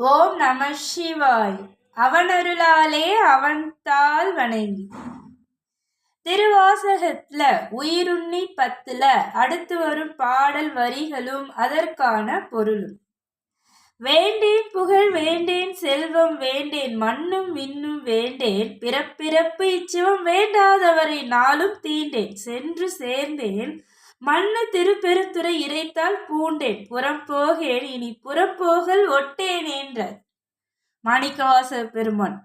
ஓம் நம சிவாய். அவனருளாலே அவன் தாள் வணங்கி. திருவாசகத்துல உயிருண்ணி பத்துல அடுத்து வரும் பாடல் வரிகளும் அதற்கான பொருளும். வேண்டேன் புகழ் வேண்டேன் செல்வம் வேண்டேன் மண்ணும் விண்ணும் வேண்டேன் பிறப்பிறப்பு இச்சிவம் வேண்டாதவரை நாளும் தீண்டேன். சென்று சேர்ந்தேன் மண்ணு திருப்பெருத்துறை இறைத்தால் பூண்டேன் புறம் போகேன் இனி புறப்போகல் ஒட்டேன் என்ற மாணிக்கவாச பெருமான்.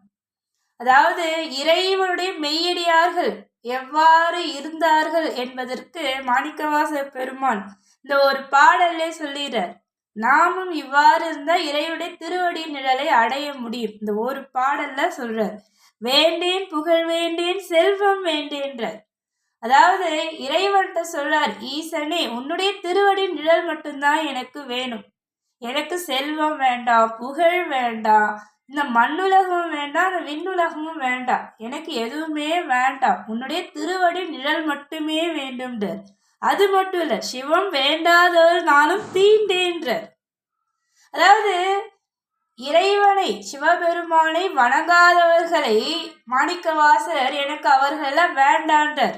அதாவது இறைவனுடைய மெய்யடியார்கள் எவ்வாறு இருந்தார்கள் என்பதற்கு மாணிக்கவாச பெருமான் இந்த ஒரு பாடல்லே சொல்லிடுறார். நாமும் இவ்வாறு இருந்தால் இறையுடைய திருவடி நிழலை அடைய முடியும். இந்த ஒரு பாடல்ல சொல்றார். வேண்டேன் புகழ் வேண்டேன் செல்வம் வேண்டேன்றார் அதாவது இறைவன்கிட்ட சொல்றார் ஈசனே உன்னுடைய திருவடி நிழல் மட்டும்தான் எனக்கு வேணும். எனக்கு செல்வம் வேண்டாம் புகழ் வேண்டாம் இந்த மண்ணுலகமும் வேண்டாம் அந்த விண்ணுலகமும் வேண்டாம் எனக்கு எதுவுமே வேண்டாம் உன்னுடைய திருவடி நிழல் மட்டுமே வேண்டும்ன்றார் அது மட்டும் இல்லை சிவம் வேண்டாதவர் நானும் தீண்டேன்றார் அதாவது இறைவனை சிவபெருமானை வணங்காதவர்களை மாணிக்கவாசர் எனக்கு அவர்களெல்லாம் வேண்டான்றார்.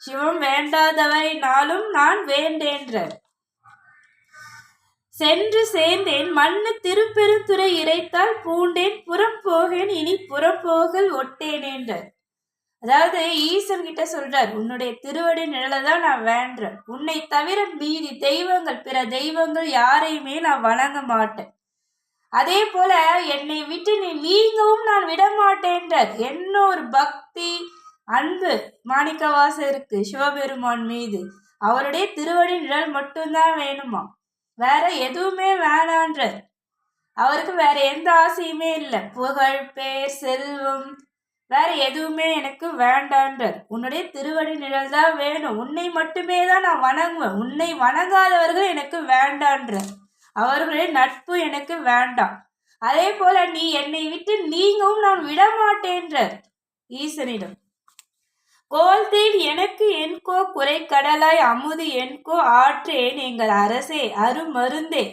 சிவம் வேண்டாதவை நாளும் நான் வேண்டேன்ற சென்று சேர்ந்தேன் மண்ணு திருப்பெருந்துறை இறைத்தால் பூண்டேன் புறம் போகேன் இனி புறம் போகல் அதாவது ஈசன் கிட்ட சொல்றார் உன்னுடைய திருவடி நிழலை தான் நான் வேண்டேன் உன்னை தவிர மீதி தெய்வங்கள் பிற தெய்வங்கள் யாரையுமே நான் வணங்க மாட்டேன். அதே போல என்னை விட்டு நீ நீங்கவும் நான் விட மாட்டேன்றார் என்ன ஒரு பக்தி அன்பு மாணிக்கவாசருக்கு சிவபெருமான் மீது அவருடைய திருவடி நிழல் மட்டும்தான் வேணுமா வேற எதுவுமே வேணான்ற. அவருக்கு வேற எந்த ஆசையுமே இல்லை. புகழ் பேர் செல்வம். வேற எதுவுமே எனக்கு வேண்டான்றார் உன்னுடைய திருவடி நிழல் தான் வேணும். உன்னை மட்டுமே தான் நான் வணங்குவேன். உன்னை வணங்காதவர்கள் எனக்கு வேண்டான்ற. அவர்களுடைய நட்பு எனக்கு வேண்டாம். அதே போல நீ என்னை விட்டு நீங்கவும் நான் விடமாட்டேன்றார் ஈசனிடம் கோல்தேன் எனக்கு என்கோ குறைக்கடலாய் அமுது என்கோ ஆற்றேன் எங்கள் அரசே அருமருந்தே.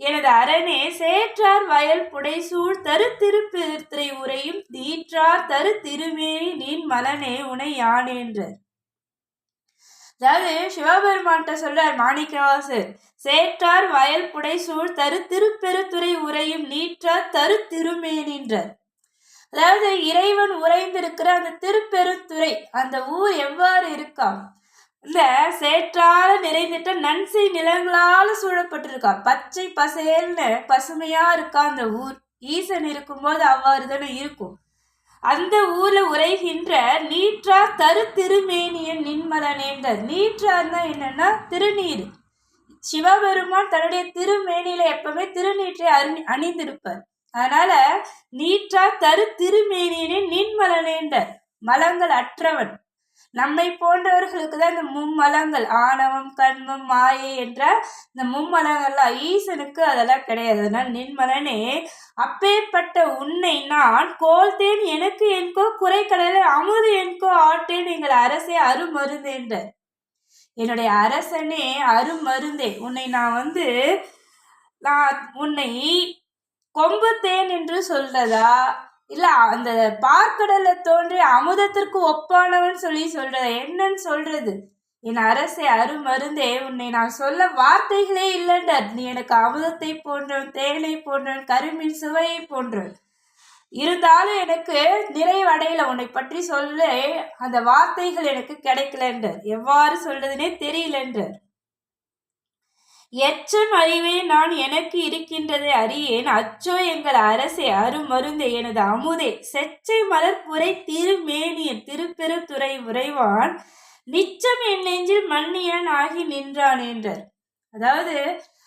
எனது அரணே சேற்றார் வயல் புடைசூழ் தரு திருப்பித்திரை உரையும் தீற்றார் தரு திருமேனி நின் மலனே உனை யானேன்றார் அதாவது சிவபெருமான்கிட்ட சொல்றார் மாணிக்கவாசர் சேற்றார் வயல் புடைசூழ் தரு திருப்பெருத்துறை உரையும் நீற்றார் தரு திருமேனின்றார் அதாவது இறைவன் உறைந்திருக்கிற அந்த திருப்பெருத்துறை அந்த ஊர் எவ்வாறு இருக்கா இந்த சேற்றால நிறைந்துட்ட நன்சை நிலங்களால சூழப்பட்டிருக்கா பச்சை பசேல்னு பசுமையா இருக்கா அந்த ஊர்? ஈசன் இருக்கும்போது அவ்வாறு தானே இருக்கும். அந்த ஊர்ல உரைகின்ற நீற்றா தரு திருமேனியன் நின்மலனேன்ற நீற்றார்னா என்னன்னா திருநீர். சிவபெருமான் தன்னுடைய திருமேனியில எப்பவுமே திருநீற்றை அணி அணிந்திருப்பார். அதனால நீற்றா தரு திருமேனியனே நின்மலனேண்ட மலங்கள் அற்றவன். நம்மை போன்றவர்களுக்கு தான் இந்த மும்மலங்கள் ஆணவம் கண்மம் மாயை என்ற இந்த மும்மலங்கள்லாம் ஈசனுக்கு அதெல்லாம் கிடையாது. அதனால் நின்மலனே அப்பேற்பட்ட உன்னை நான் கோல்தேன் எனக்கு என்கோ குறை குறைக்கடலை அமுது என்கோ ஆட்டேன் எங்கள் அரசே அருமருந்தேன்ற. என்னுடைய அரசனே அருமருந்தே. உன்னை நான் வந்து நான் உன்னை கொம்பு தேன் என்று சொல்றதா? இல்ல அந்த பார்க்கடல தோன்றி அமுதத்திற்கு ஒப்பானவன் சொல்லி சொல்றத? என்னன்னு சொல்றது? என் அரசை அருமருந்தே உன்னை நான் சொல்ல வார்த்தைகளே இல்லைண்டர் நீ எனக்கு அமுதத்தை போன்றவன் தேனை போன்றவன் கருமின் சுவையை போன்றவன். இருந்தாலும் எனக்கு நிறைவடையில. உன்னை பற்றி சொல்ல அந்த வார்த்தைகள் எனக்கு கிடைக்கலன்றார். எவ்வாறு சொல்றதுனே தெரியலன்றார். எச்சம் அறிவே நான் எனக்கு இருக்கின்றதை. அறியேன். அச்சோ எங்கள் அரசே அருமருந்தே எனது அமுதே. செச்சை மலர் புரை திருமேனியன் திருப்பெருத்துறை உறைவான். நிச்சம் என் நெஞ்சில் மன்னியன் ஆகி நின்றான் என்றார். அதாவது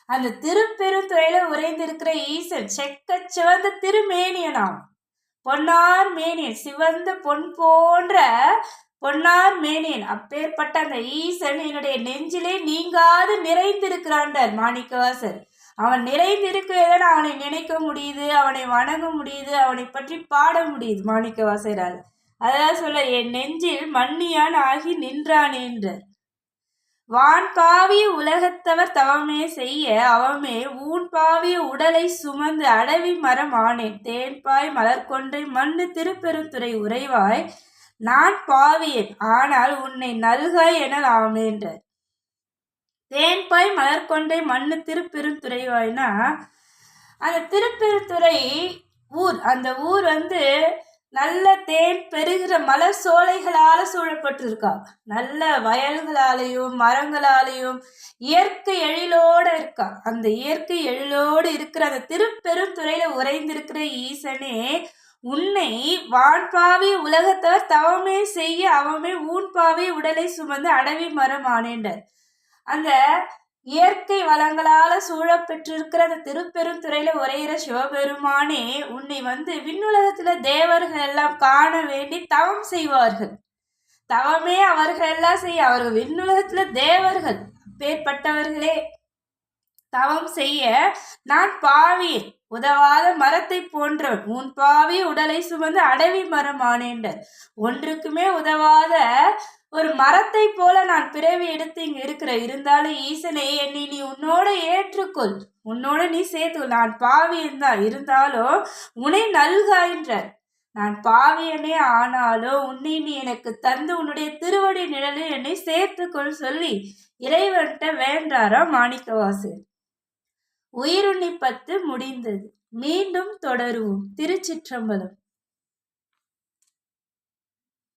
அந்த திருப்பெருந்துறையில உறைந்திருக்கிற ஈசன் செக்க சிவந்த திருமேனியனாம். பொன்னார் மேனியன் சிவந்த பொன் போன்ற பொன்னார் மேனேன் அப்பேற்பட்ட அந்த ஈசன் என்னுடைய நெஞ்சிலே நீங்காது நிறைந்திருக்கிறான்டார் மாணிக்கவாசர். அவன் நிறைந்திருக்கிறத அவனை நினைக்க முடியுது அவனை வணங்க முடியுது அவனை பற்றி பாட முடியுது மாணிக்கவாசரால். அதான் சொல்ல என் நெஞ்சில் மண்ணியான் ஆகி நின்றான் என்றார் வான் பாவிய உலகத்தவர் தவமே செய்ய அவமே ஊன் பாவிய உடலை சுமந்து அடவி மரம் ஆனேன். தேன்பாய் மலர்கொன்றை மண்ணு திருப்பெருந்துறை உறைவாய் நான் பாவியேன் ஆனால் உன்னை நல்காய் என ஆமேன்றார் தேன்பாய் மலர்கொண்டை மண்ணு திருப்பெருந்துறைவாய்னா அந்த திருப்பெருந்துறை ஊர் அந்த ஊர் வந்து நல்ல தேன் பெருகிற மலர் சோலைகளால் சூழப்பட்டிருக்கா நல்ல வயல்களாலையும் மரங்களாலையும் இயற்கை எழிலோட இருக்கா அந்த இயற்கை எழிலோடு இருக்கிற அந்த திருப்பெருந்துறையில் உறைந்திருக்கிற ஈசனே உன்னை வான்பாவி உலகத்தவர் தவமே செய்ய அவமே ஊன்பாவி உடலை சுமந்து அடவி மரம் ஆனேண்டர் அந்த இயற்கை வளங்களால சூழப்பெற்றிருக்கிற அந்த திருப்பெருந்துறையில உரையிற சிவபெருமானே உன்னை வந்து விண்ணுலகத்துல தேவர்கள் எல்லாம் காண வேண்டி தவம் செய்வார்கள். தவமே அவர்கள் எல்லாம் செய்ய அவர்கள் விண்ணுலகத்துல தேவர்கள் பேர்பட்டவர்களே தவம் செய்ய நான் பாவி உதவாத மரத்தை போன்றவன் உன் பாவி உடலை சுமந்து அடவி மரம் ஆனேண்டர் ஒன்றுக்குமே உதவாத ஒரு மரத்தை போல நான் பிறவி எடுத்து இங்க இருக்கிற இருந்தாலும் ஈசனை என்னை நீ உன்னோட ஏற்றுக்கொள். உன்னோட நீ சேர்த்து நான் பாவியன் தான் இருந்தாலும் உன்னை நல்காயின்றார் நான் பாவியனே ஆனாலும் உன்னை நீ எனக்கு தந்து உன்னுடைய திருவடி நிழலில் என்னை சேர்த்துக்கொள் சொல்லி இறைவன்கிட்ட வேண்டாரா மாணிக்கவாசு உயிருண்ணி பத்து முடிந்தது. மீண்டும் தொடருவோம். திருச்சிற்றம்பலம்.